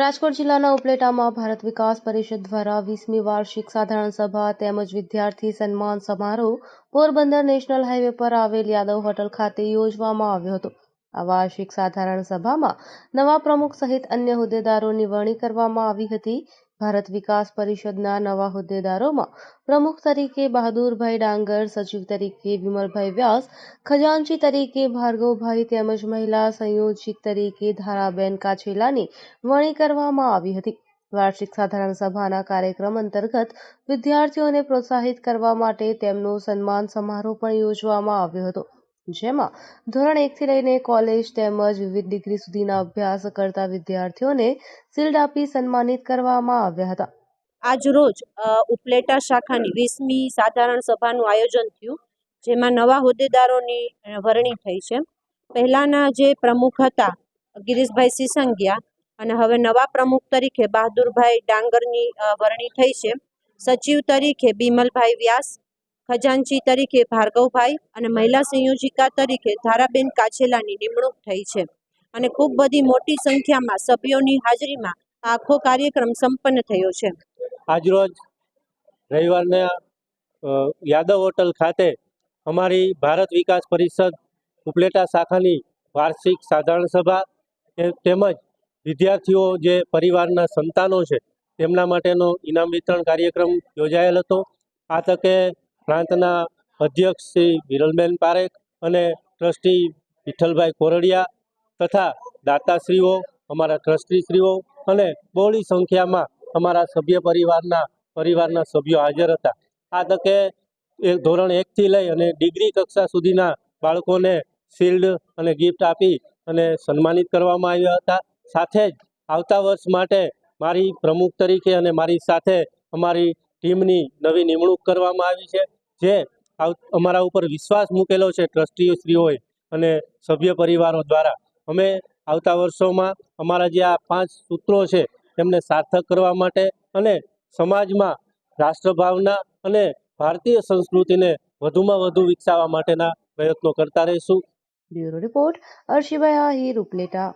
રાજકોટ જિલ્લાના ઉપલેટામાં ભારત વિકાસ પરિષદ દ્વારા વીસમી વાર્ષિક સાધારણ સભા તેમજ વિદ્યાર્થી સન્માન સમારોહ પોરબંદર નેશનલ હાઈવે પર આવેલ યાદવ હોટલ ખાતે યોજવામાં આવ્યો હતો. આ વાર્ષિક સાધારણ સભામાં નવા પ્રમુખ સહિત અન્ય હોદ્દેદારોની વરણી કરવામાં આવી હતી. ભારત વિકાસ પરિષદના નવા હોદ્દેદારોમાં પ્રમુખ તરીકે બહાદુરભાઈ ડાંગર, સચિવ તરીકે વિમલભાઈ વ્યાસ, ખજાનચી તરીકે ભાર્ગવભાઈ તેમજ મહિલા સંયોજક તરીકે ધારાબેન કાછેલાની વરણી કરવામાં આવી હતી. વાર્ષિક સાધારણ સભાના કાર્યક્રમ અંતર્ગત વિદ્યાર્થીઓને પ્રોત્સાહિત કરવા માટે તેમનો સન્માન સમારોહ પણ યોજવામાં આવ્યો હતો. જેમાં ધોરણ એકથી લઈને કોલેજ તેમજ વિવિધ ડિગ્રી સુધીના અભ્યાસ કરતા વિદ્યાર્થીઓને શિલ્ડ આપી સન્માનિત કરવામાં આવ્યા હતા. અ, ઉપલેટા શાખાની વીસમી સાધારણ સભાનું આયોજન થયું જેમાં નવા હોદ્દેદારોની વરણી થઈ છે. પહેલાંના જે પ્રમુખ હતા ગિરીશભાઈ સિસંગિયા અને હવે નવા પ્રમુખ તરીકે બહાદુરભાઈ ડાંગરની વરણી થઈ છે. સચિવ તરીકે બિમલભાઈ વ્યાસ ખજાનચી તરીકે ભાર્ગવભાઈ અને મહિલા સંયોજિકા તરીકે ધારાબેન કાછેલાની નિમણૂક થઈ છે. અને ખૂબ બધી મોટી સંખ્યામાં સભ્યોની હાજરીમાં આખો કાર્યક્રમ સંપન્ન થયો છે. આજરોજ રવિવારના યાદવ હોટલ ખાતે અમારી ભારત વિકાસ પરિષદ ઉપલેટા શાખાની વાર્ષિક સાધારણ સભા તેમજ વિદ્યાર્થીઓ જે પરિવારના સંતાનો છે તેમના માટેનો ઇનામ વિતરણ કાર્યક્રમ યોજાયેલ હતો. આ તકે પ્રાંતના અધ્યક્ષ શ્રી વિરલબેન પારેખ અને ટ્રસ્ટી વિઠ્ઠલભાઈ કોરડિયા તથા દાતાશ્રીઓ, અમારા ટ્રસ્ટીશ્રીઓ અને બહોળી સંખ્યામાં અમારા સભ્ય પરિવારના પરિવારના સભ્યો હાજર હતા. આ તકે એક ધોરણ એકથી લઈ અને ડિગ્રી કક્ષા સુધીના બાળકોને શિલ્ડ અને ગિફ્ટ આપી અને સન્માનિત કરવામાં આવ્યા હતા. સાથે જ આવતા વર્ષ માટે મારી પ્રમુખ તરીકે અને મારી સાથે અમારી ટીમની નવી નિમણૂક કરવામાં આવી છે. જે અમારા ઉપર વિશ્વાસ મૂકેલો છે ટ્રસ્ટીઓશ્રીઓએ અને સભ્ય પરિવારો દ્વારા. અમે આવતા વર્ષોમાં અમારા જે આ પાંચ સૂત્રો છે તેમને સાર્થક કરવા માટે અને સમાજમાં રાષ્ટ્રભાવના અને ભારતીય સંસ્કૃતિને વધુમાં વધુ વિકસાવવા માટેના પ્રયત્નો કરતા રહીશું. બ્યુરો રિપોર્ટ અર્શિભાઈ આહિર ઉપલેટા.